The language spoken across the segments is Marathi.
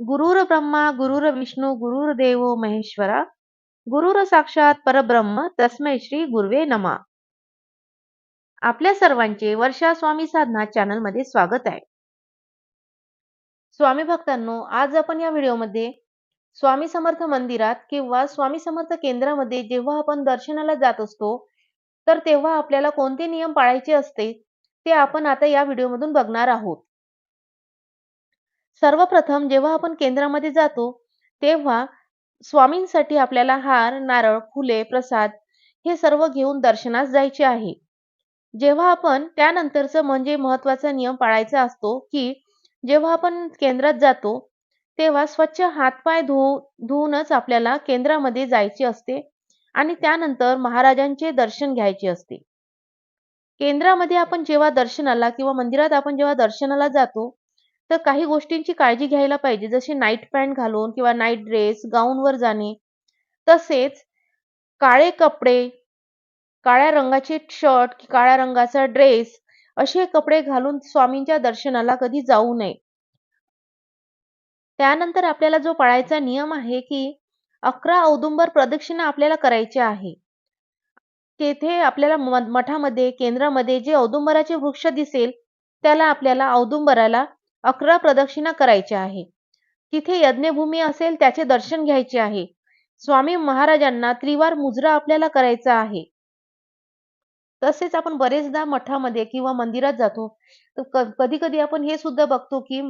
गुरुर ब्रह्मा गुरुर विष्णू गुरुर्देव महेश्वरा गुरुर साक्षात परब्रह्म तस्मै श्री गुरुवे नमा. आपल्या सर्वांचे वर्षा स्वामी साधना चॅनलमध्ये स्वागत आहे. स्वामी भक्तांनो आज आपण या व्हिडिओमध्ये स्वामी समर्थ मंदिरात किंवा स्वामी समर्थ केंद्रामध्ये जेव्हा आपण दर्शनाला जात असतो तर तेव्हा आपल्याला कोणते नियम पाळायचे असते ते आपण आता या व्हिडिओमधून बघणार आहोत. सर्वप्रथम जेव्हा आपण केंद्रामध्ये जातो तेव्हा स्वामींसाठी आपल्याला हार नारळ फुले प्रसाद हे सर्व घेऊन दर्शनास जायचे आहे. जेव्हा आपण त्यानंतरच म्हणजे महत्त्वाचा नियम पाळायचा असतो की जेव्हा आपण केंद्रात जातो तेव्हा स्वच्छ हातपाय धु धुवूनच आपल्याला केंद्रामध्ये जायचे असते आणि त्यानंतर महाराजांचे दर्शन घ्यायचे असते. केंद्रामध्ये आपण जेव्हा दर्शनाला किंवा मंदिरात आपण जेव्हा दर्शनाला जातो तर काही गोष्टींची काळजी घ्यायला पाहिजे. जसे नाईट पॅन्ट घालून किंवा नाईट ड्रेस गाऊनवर जाणे. तसेच काळे कपडे काळ्या रंगाचे शर्ट काळ्या रंगाचा ड्रेस असे कपडे घालून स्वामींच्या दर्शनाला कधी जाऊ नये. त्यानंतर आपल्याला जो पाळायचा नियम आहे की अकरा औदुंबर प्रदक्षिणा आपल्याला करायची आहे. तेथे आपल्याला मठामध्ये केंद्रामध्ये जे औदुंबराचे वृक्ष दिसेल त्याला आपल्याला औदुंबराला अकरा प्रदक्षिणा करायच्या आहे. तिथे यज्ञभूमी असेल त्याचे दर्शन घ्यायचे आहे. स्वामी महाराजांना त्रिवार मुजरा आपल्याला करायचा आहे. तसेच आपण बरेचदा मठामध्ये किंवा मंदिरात जातो तर कधी कधी आपण हे सुद्धा बघतो की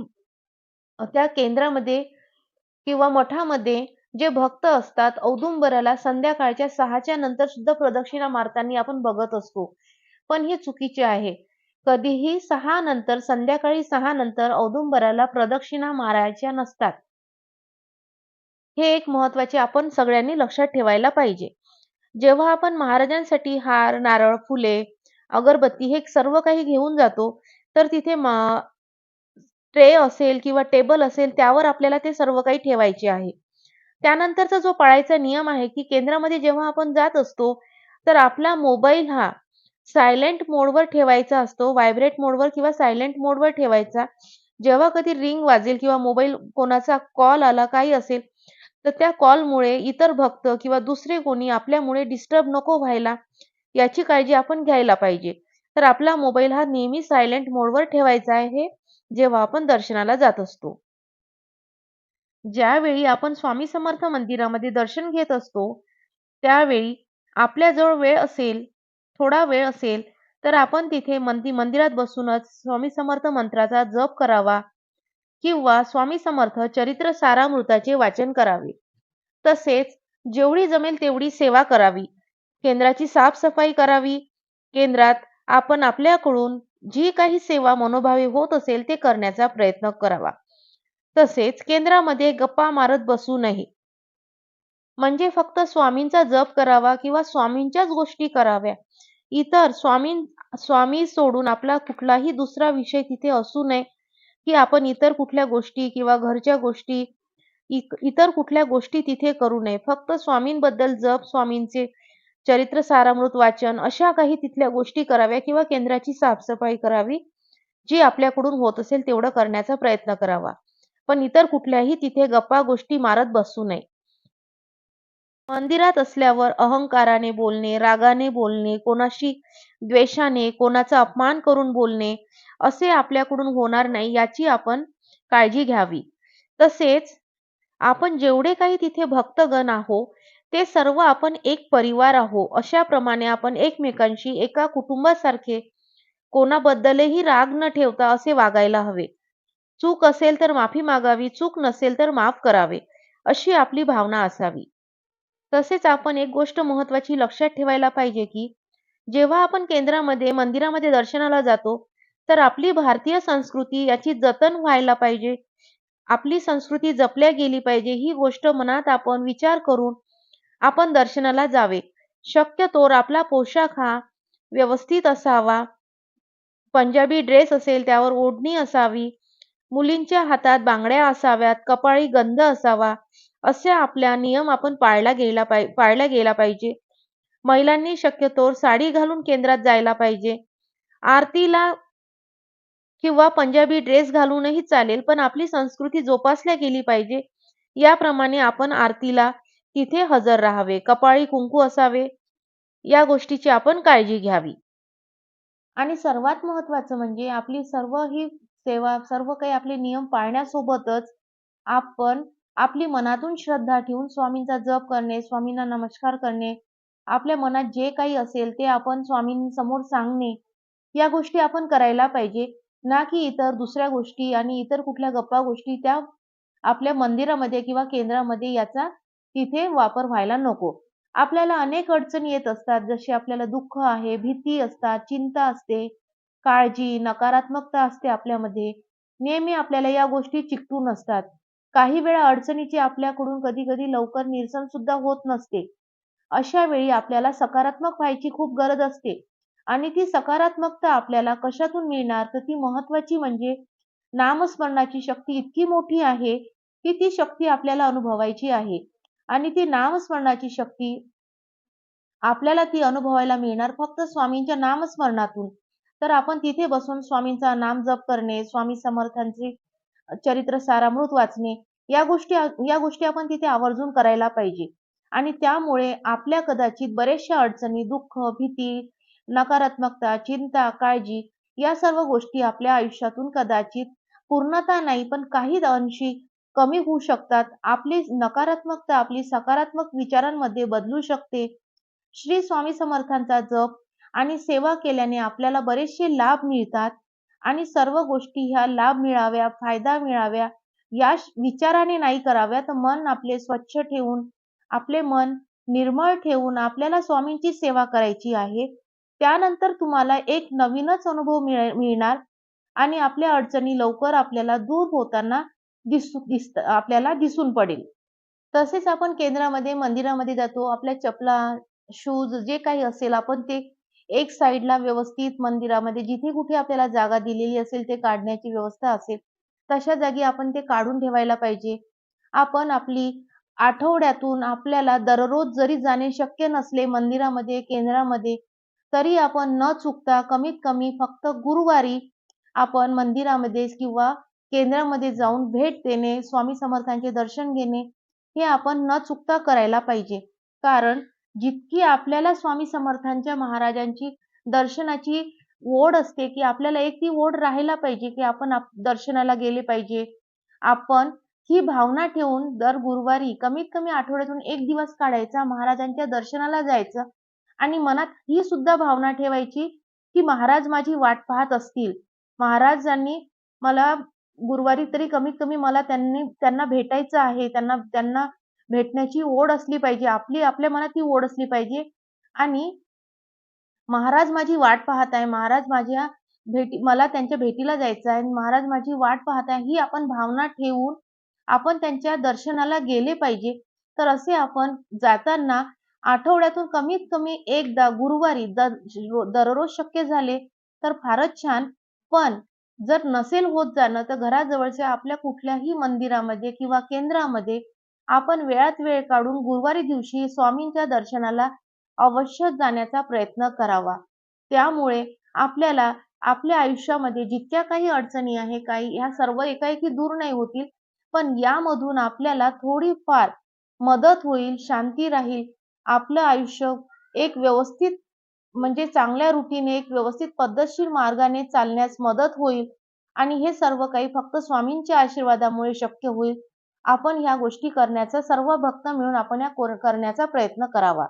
त्या केंद्रामध्ये किंवा मठामध्ये जे भक्त असतात औदुंबराला संध्याकाळच्या सहाच्या नंतर सुद्धा प्रदक्षिणा मारताना आपण बघत असतो. पण हे चुकीचे आहे. कधीही सहा नंतर संध्याकाळी सहा नंतर औदुंबराला प्रदक्षिणा मारायच्या नसतात. हे एक महत्त्वाचे आपण सगळ्यांनी लक्षात ठेवायला पाहिजे. जेव्हा आपण महाराजांसाठी हार नारळ फुले अगरबत्ती हे सर्व काही घेऊन जातो तर तिथे ट्रे असेल किंवा टेबल असेल त्यावर आपल्याला ते सर्व काही ठेवायचे आहे. त्यानंतरचा जो पाळायचा नियम आहे की केंद्रामध्ये जेव्हा आपण जात असतो तर आपला मोबाईल हा सायलेंट मोडवर ठेवायचा असतो. व्हायब्रेट मोडवर किंवा सायलेंट मोडवर ठेवायचा. जेव्हा कधी रिंग वाजेल किंवा मोबाईल कोणाचा कॉल आला काही असेल तर त्या कॉलमुळे इतर भक्त किंवा दुसरे कोणी आपल्यामुळे डिस्टर्ब नको व्हायला याची काळजी आपण घ्यायला पाहिजे. तर आपला मोबाईल हा नेहमी सायलेंट मोडवर ठेवायचा आहे जेव्हा आपण दर्शनाला जात असतो. ज्यावेळी आपण स्वामी समर्थ मंदिरामध्ये दर्शन घेत असतो त्यावेळी आपल्याजवळ वेळ असेल थोडा वेळ असेल तर आपण तिथे मंदिरात बसूनच स्वामी समर्थ मंत्राचा जप करावा किंवा स्वामी समर्थ चरित्र सारामृताचे वाचन करावे. तसेच जेवढी जमेल तेवढी सेवा करावी. केंद्राची साफसफाई करावी. केंद्रात आपण आपल्याकडून जी काही सेवा मनोभावी होत असेल ते करण्याचा प्रयत्न करावा. तसेच केंद्रामध्ये गप्पा मारत बसू नये म्हणजे फक्त स्वामींचा जप करावा किंवा स्वामींच्याच गोष्टी कराव्या. इतर स्वामी स्वामी सोडून आपला कुठलाही दुसरा विषय तिथे असू नये की आपण इतर कुठल्या गोष्टी किंवा घरच्या गोष्टी इतर कुठल्या गोष्टी तिथे करू नये. फक्त स्वामींबद्दल जप स्वामींचे चरित्र सारामृत वाचन अशा काही तिथल्या गोष्टी कराव्या किंवा केंद्राची साफसफाई करावी जी आपल्याकडून होत असेल तेवढं करण्याचा प्रयत्न करावा. पण इतर कुठल्याही तिथे गप्पा गोष्टी मारत बसू नये. मंदिरात असल्यावर अहंकाराने बोलणे रागाने बोलणे कोणाशी द्वेषाने कोणाचा अपमान करून बोलणे असे आपल्याकडून होणार नाही याची आपण काळजी घ्यावी. तसेच आपण जेवढे काही तिथे भक्तगण आहो ते सर्व आपण एक परिवार आहो अशाप्रमाणे आपण एकमेकांशी एका कुटुंबासारखे कोणाबद्दलही राग न ठेवता असे वागायला हवे. चूक असेल तर माफी मागावी चूक नसेल तर माफ करावे अशी आपली भावना असावी. तसेच आपण एक गोष्ट महत्वाची लक्षात ठेवायला पाहिजे की जेव्हा आपण केंद्रामध्ये मंदिरामध्ये दर्शनाला जातो तर आपली भारतीय संस्कृती याची जतन व्हायला पाहिजे. आपली संस्कृती जपल्या गेली पाहिजे ही गोष्ट मनात आपण विचार करून आपण दर्शनाला जावे. शक्यतोर आपला पोशाख हा व्यवस्थित असावा. पंजाबी ड्रेस असेल त्यावर ओढणी असावी. मुलींच्या हातात बांगड्या असाव्यात कपाळी गंध असावा असे आपल्या नियम आपण पाळला गेला पाळला गेला पाहिजे. महिलांनी शक्यतोर साडी घालून केंद्रात जायला पाहिजे. आरतीला किंवा पंजाबी ड्रेस घालूनही चालेल पण आपली संस्कृती जोपासल्या गेली पाहिजे. याप्रमाणे आपण आरतीला तिथे हजर राहावे. कपाळी कुंकू असावे या गोष्टीची आपण काळजी घ्यावी. आणि सर्वात महत्वाचं म्हणजे आपली सर्व ही सेवा सर्व काही आपले नियम पाळण्यासोबतच आपण आपली मनातून श्रद्धा ठेवून स्वामींचा जप करणे स्वामींना नमस्कार करणे आपल्या मनात जे काही असेल ते आपण स्वामींसमोर सांगणे या गोष्टी आपण करायला पाहिजे. ना की इतर दुसऱ्या गोष्टी आणि इतर कुठल्या गप्पा गोष्टी त्या आपल्या मंदिरामध्ये किंवा केंद्रामध्ये याचा तिथे वापर व्हायला नको. आपल्याला अनेक अडचणी येत असतात जसे आपल्याला दुःख आहे भीती असतात चिंता असते. काळजी नकारात्मकता असते आपल्यामध्ये. नेहमी आपल्याला या गोष्टी चिकटून असतात काही वेळा अडचणीची आपल्याकडून कधी कधी लवकर निरसन सुद्धा होत नसते. अशा वेळी आपल्याला सकारात्मक व्हायची खूप गरज असते. आणि ती सकारात्मकता आपल्याला कशातून मिळणार? तर ती महत्वाची म्हणजे नामस्मरणाची शक्ती इतकी मोठी आहे की ती शक्ती आपल्याला अनुभवायची आहे. आणि ती नामस्मरणाची शक्ती आपल्याला ती अनुभवायला मिळणार फक्त स्वामींच्या नामस्मरणातून. तर आपण तिथे बसून स्वामींचा नाम जप करणे स्वामी समर्थांची चरित्र सारामृत वाचणे या गोष्टी या गोष्टी आपण तिथे आवर्जून करायला पाहिजे. आणि त्यामुळे आपल्या कदाचित बऱ्याचशा अडचणी दुःख भीती नकारात्मकता चिंता काळजी या सर्व गोष्टी आपल्या आयुष्यातून कदाचित पूर्णता नाही पण काही अंशी कमी होऊ शकतात. आपली नकारात्मकता आपली सकारात्मक विचारांमध्ये बदलू शकते. श्री स्वामी समर्थांचा जप आणि सेवा केल्याने आपल्याला बरेचसे लाभ मिळतात. आणि सर्व गोष्टी ह्या लाभ मिळाव्या फायदा मिळाव्या या विचाराने नाही कराव्या तर मन आपले स्वच्छ ठेवून आपले मन निर्मळ ठेवून आपल्याला स्वामींची सेवा करायची आहे. त्यानंतर तुम्हाला एक नवीनच अनुभव मिळणार. आणि आपल्या अडचणी लवकर आपल्याला दूर होताना दिसू दिसत आपल्याला दिसून पडेल. तसेच आपण केंद्रामध्ये मंदिरामध्ये जातो. आपल्या चपला शूज जे काही असेल आपण ते एक साईडला व्यवस्थित मंदिरामध्ये जिथे कुठे आपल्याला जागा दिलेली असेल ते काढण्याची व्यवस्था असेल तशा जागी आपण ते काढून ठेवायला पाहिजे. आपण आपली आठवड्यातून आपल्याला दररोज जरी जाणे शक्य नसले मंदिरामध्ये केंद्रामध्ये तरी आपण न चुकता कमीत कमी फक्त गुरुवारी आपण मंदिरामध्ये किंवा केंद्रामध्ये जाऊन भेट देणे स्वामी समर्थांचे दर्शन घेणे हे आपण न चुकता करायला पाहिजे. कारण जितकी आपल्याला स्वामी समर्थांच्या महाराजांची दर्शनाची ओढ असते की आपल्याला एक ती ओढ राहायला पाहिजे की आपण दर्शनाला गेले पाहिजे. आपण ही भावना ठेवून दर गुरुवारी कमीत कमी आठवड्यातून एक दिवस काढायचा महाराजांच्या दर्शनाला जायचं आणि मनात ही सुद्धा भावना ठेवायची की महाराज माझी वाट पाहत असतील. महाराजांनी मला गुरुवारी तरी कमीत कमी मला त्यांनी त्यांना भेटायचं आहे त्यांना त्यांना भेटण्याची ओढ असली पाहिजे. आपली आपल्या मनात ती ओढ असली पाहिजे. आणि महाराज माझी वाट पाहत आहे. महाराज माझ्या भेटी मला त्यांच्या भेटीला जायचं आहे. महाराज माझी वाट पाहत आहे. ही आपण भावना ठेवून आपण त्यांच्या दर्शनाला गेले पाहिजे. तर असे आपण जाताना आठवड्यातून कमीत कमी एकदा गुरुवारी दररोज शक्य झाले तर फारच छान. पण जर नसेल होत जाणं तर घराजवळच्या आपल्या कुठल्याही मंदिरामध्ये किंवा केंद्रामध्ये आपण वेळात वेळ काढून गुरुवारी दिवशी स्वामींच्या दर्शनाला अवश्य जाण्याचा प्रयत्न करावा. त्यामुळे आपल्याला आपल्या आयुष्यामध्ये जितक्या काही अडचणी आहे काही ह्या सर्व एकाएकी दूर नाही होतील पण यामधून आपल्याला थोडीफार मदत होईल शांती राहील. आपलं आयुष्य एक व्यवस्थित म्हणजे चांगल्या रुटीने एक व्यवस्थित पद्धतशीर मार्गाने चालण्यास मदत होईल. आणि हे सर्व काही फक्त स्वामींच्या आशीर्वादामुळे शक्य होईल. आपण ह्या गोष्टी करण्याचा सर्व भक्त मिळून आपण या करण्याचा प्रयत्न करावा.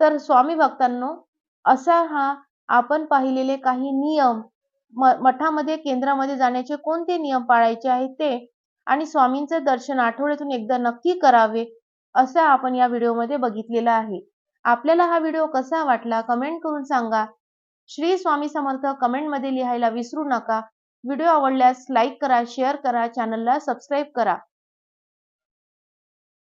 तर स्वामी भक्तांनो असा हा आपण पाहिलेले काही नियम मठामध्ये केंद्रामध्ये जाण्याचे कोणते नियम पाळायचे आहेत ते आणि स्वामींचं दर्शन आठवड्यातून एकदा नक्की करावे असं आपण या व्हिडिओमध्ये बघितलेलं आहे. आपल्याला हा व्हिडिओ कसा वाटला कमेंट करून सांगा. श्री स्वामी समर्थ कमेंटमध्ये लिहायला विसरू नका. व्हिडिओ आवडल्यास लाईक करा शेअर करा चॅनलला सबस्क्राईब करा.